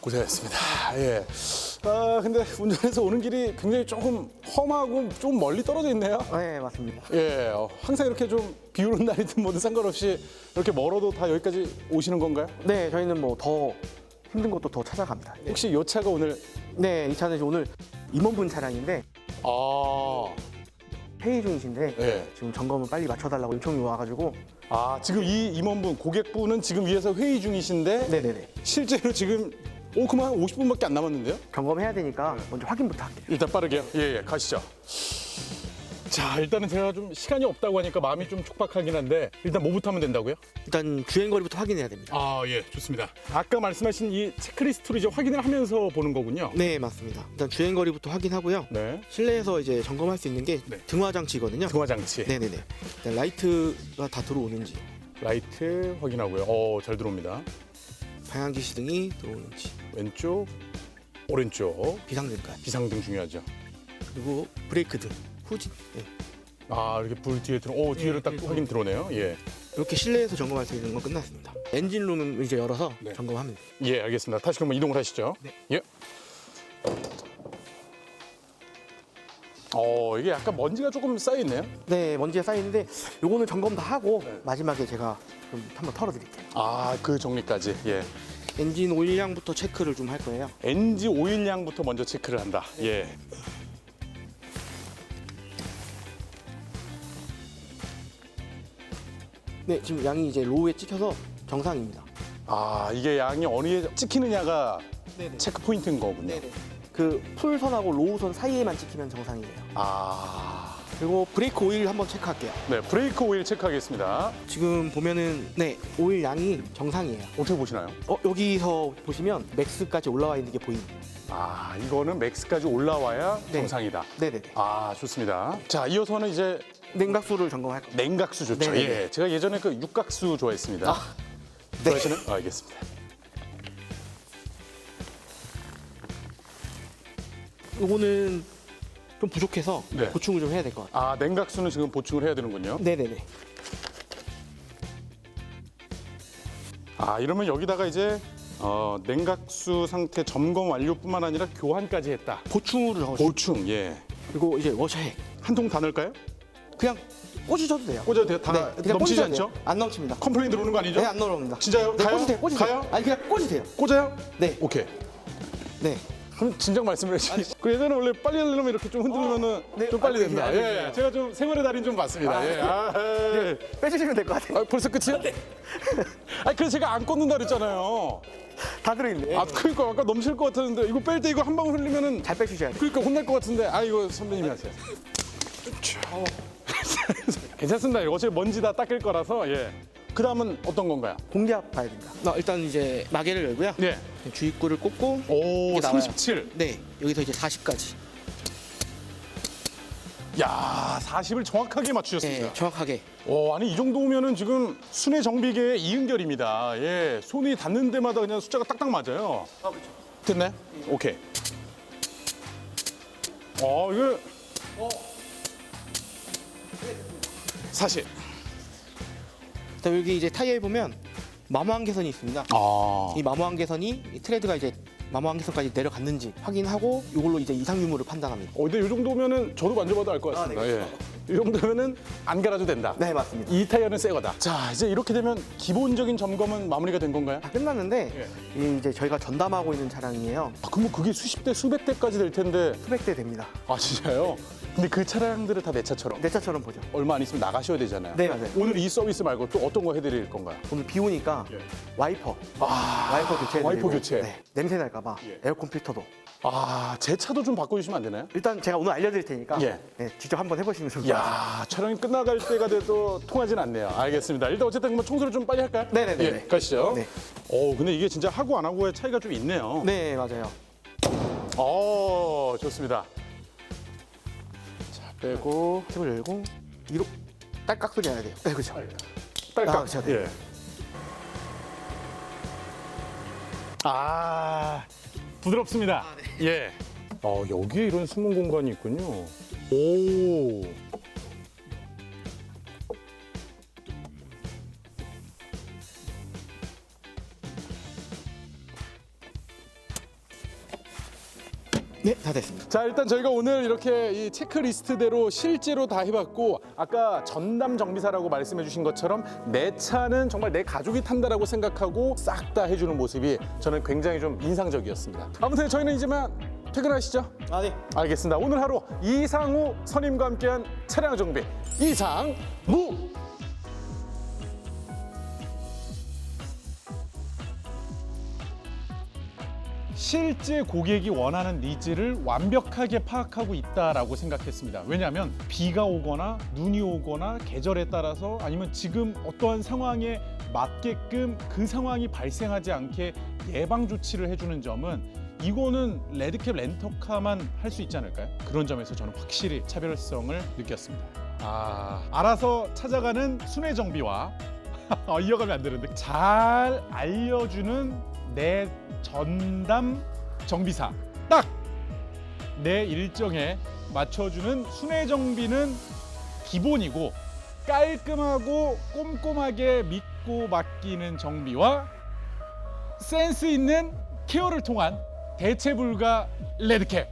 고생했습니다. 예. 아 근데 운전해서 오는 길이 굉장히 조금 험하고 좀 멀리 떨어져 있네요. 네, 맞습니다. 예, 어, 항상 이렇게 좀 비 오는 날이든 뭐든 상관없이 이렇게 멀어도 다 여기까지 오시는 건가요? 네, 저희는 뭐 더 힘든 것도 더 찾아갑니다. 네, 혹시 이 차가 오늘 네, 이 차는 이제 오늘 임원분 차량인데 아, 회의 중이신데 예. 지금 점검을 빨리 맞춰달라고 요청이 와가지고 아 지금 이 임원분 고객분은 지금 위에서 회의 중이신데 네네네 실제로 지금 오 그만 한 50분밖에 안 남았는데요? 점검해야 되니까 먼저 확인부터 할게요. 일단 빠르게요. 예, 예, 가시죠. 자, 일단은 제가 좀 시간이 없다고 하니까 마음이 좀 촉박하긴 한데 일단 뭐부터 하면 된다고요? 일단 주행 거리부터 확인해야 됩니다. 아, 예, 좋습니다. 아까 말씀하신 이 체크리스트를 이제 확인을 하면서 보는 거군요. 네, 맞습니다. 일단 주행 거리부터 확인하고요. 네. 실내에서 이제 점검할 수 있는 게 네. 등화 장치거든요. 등화 장치, 네 네 네. 일단 라이트가 다 들어오는지, 라이트 확인하고요. 어, 잘 들어옵니다. 방향지 시등이 들어오는지, 왼쪽, 오른쪽, 비상등까지, 비상등 중요하죠. 그리고 브레이크 등, 후진. 네. 아, 이렇게 불 뒤에 들어, 오, 뒤에를 딱 네, 확인 들어오네요. 예, 이렇게 실내에서 점검할 수 있는 건 끝났습니다. 엔진룸은 이제 열어서 네. 돼요. 예, 알겠습니다. 다시 그러면 이동을 하시죠. 네. 예. 어, 이게 약간 먼지가 조금 쌓여 있네요. 네, 먼지가 쌓이는데 요거는 점검 다 하고 네. 마지막에 제가 좀 한번 털어드릴게요. 아, 그 정리까지. 예. 엔진 오일량부터 체크를 좀 할 거예요. NG 오일량부터 먼저 체크를 한다. 예. 네, 지금 양이 이제 로우에 찍혀서 정상입니다. 아, 이게 양이 어디에 찍히느냐가 네네. 체크 포인트인 거군요. 네네. 그 풀선하고 로우선 사이에만 찍히면 정상이에요. 아. 그리고 브레이크 오일 한번 체크할게요. 네, 브레이크 오일 체크하겠습니다. 지금 보면은 네 오일 양이 정상이에요. 어떻게 보시나요? 어 여기서 보시면 맥스까지 올라와 있는 게 보입니다. 아, 이거는 맥스까지 올라와야 네. 정상이다. 네네네. 아, 좋습니다. 자, 이어서는 이제 냉각수를 점검할 겁니다. 냉각수 좋죠. 네네네. 예. 제가 예전에 그 육각수 좋아했습니다. 아, 네. 좋아하시는? 아, 알겠습니다. 요거는 좀 부족해서 네. 보충을 좀 해야 될 것 같아요. 아, 냉각수는 지금 보충을 해야 되는군요. 네네네. 아, 이러면 여기다가 이제 어, 냉각수 상태 점검 완료뿐만 아니라 교환까지 했다. 보충으로 넣어주 보충, 예. 그리고 이제 워셔액 한 통 다 넣을까요? 그냥 꽂으셔도 돼요. 꽂아도 돼요? 다 네, 그냥 넘치지 꽂으셔도 않죠? 돼요. 안 넘칩니다. 컴플레인 들어오는 거 아니죠? 네, 안 넘어옵니다. 진짜요? 네, 가요? 꽂으세요. 꽂으세요. 가요? 아니 그냥 꽂으세요. 꽂아요? 네, 오케이. 네. 그럼 진작 말씀을 해주시. 그 예전에 원래 빨리 하려면 이렇게 좀 흔들면은 네, 좀 빨리 알고 된다. 계세요, 알고 예, 계세요. 제가 좀 생활의 달인 좀 봤습니다. 예. 아, 예. 빼주시면 될 것 같아요. 아, 벌써 끝이야? 아, 그래서 제가 안 꽂는다 그랬잖아요. 다 들어있네. 아, 그러니까 아까 넘칠 것 같았는데 이거 뺄 때 이거 한 방울 흘리면은 잘 빼주셔야 돼요. 그러니까 혼날 것 같은데 아 이거 선배님이 하세요. 괜찮습니다. 이거 어차피 먼지 다 닦일 거라서 예. 그 다음은 어떤 건가요? 공기압 봐야 됩니다. 아, 일단 이제 마개를 열고요. 네. 주입구를 꽂고 오, 이게 나와요. 37. 네 여기서 이제 40까지 야, 40을 정확하게 맞추셨습니다. 네, 정확하게 오, 아니 이 정도면은 지금 순회 정비계의 이은결입니다. 예, 손이 닿는 데마다 그냥 숫자가 딱딱 맞아요. 아 그렇죠. 됐네? 오케이. 어, 이거. 40. 자 여기 이제 타이어에 보면 마모 한계선이 있습니다. 아. 이 마모 한계선이 이 트레드가 이제 마모 한계선까지 내려갔는지 확인하고 이걸로 이제 이상 유무를 판단합니다. 어, 근데 이 정도면은 저도 만져봐도 알 것 같습니다. 아, 네, 예. 이 정도면은 안 갈아도 된다. 네 맞습니다. 이 타이어는 새 거다. 자, 이제 이렇게 되면 기본적인 점검은 마무리가 된 건가요? 다 끝났는데 이 이제 저희가 전담하고 있는 차량이에요. 아, 그럼 그게 수십 대, 수백 대까지 될 텐데. 수백 대 됩니다. 아, 진짜요? 근데 그 차량들을 다 내 차처럼 내 차처럼 보죠. 얼마 안 있으면 나가셔야 되잖아요. 네, 맞아요. 오늘 이 서비스 말고 또 어떤 거 해드릴 건가요? 오늘 비 오니까 예. 와이퍼 아, 와이퍼 교체 와이퍼 교체. 네, 냄새 날까봐 예. 에어컨 필터도 아, 제 차도 좀 바꿔주시면 안 되나요? 일단 제가 오늘 알려드릴 테니까 예. 네, 직접 한번 해보시면 좋을 것 같아요. 야 촬영이 끝나갈 때가 돼도 통하진 않네요. 알겠습니다. 일단 어쨌든 뭐 청소를 좀 빨리 할까요? 네네네. 예, 가시죠. 네. 오, 근데 이게 진짜 하고 안 하고의 차이가 좀 있네요. 네 맞아요. 오, 좋습니다. 자, 빼고 탭을 열고 위로 딸깍 소리 나야 돼요. 네 그렇죠. 딸깍. 아, 그렇죠. 네. 예. 아, 부드럽습니다. 예. 어, 여기에 이런 숨은 공간이 있군요. 오. 네, 다 됐습니다. 자 일단 저희가 오늘 이렇게 이 체크리스트대로 실제로 다 해봤고 아까 전담 정비사라고 말씀해주신 것처럼 내 차는 정말 내 가족이 탄다라고 생각하고 싹 다 해주는 모습이 저는 굉장히 좀 인상적이었습니다. 아무튼 저희는 이제만 퇴근하시죠. 아, 네. 알겠습니다. 오늘 하루 이상우 선임과 함께한 차량 정비 이상무. 실제 고객이 원하는 니즈를 완벽하게 파악하고 있다라고 생각했습니다. 왜냐하면 비가 오거나 눈이 오거나 계절에 따라서 아니면 지금 어떠한 상황에 맞게끔 그 상황이 발생하지 않게 예방 조치를 해주는 점은 이거는 레드캡 렌터카만 할 수 있지 않을까요? 그런 점에서 저는 확실히 차별성을 느꼈습니다. 아, 알아서 찾아가는 순회 정비와 어, 이어가면 안 되는데 잘 알려주는 내 전담 정비사. 딱! 내 일정에 맞춰주는 순회 정비는 기본이고 깔끔하고 꼼꼼하게 믿고 맡기는 정비와 센스 있는 케어를 통한 대체 불가 레드캡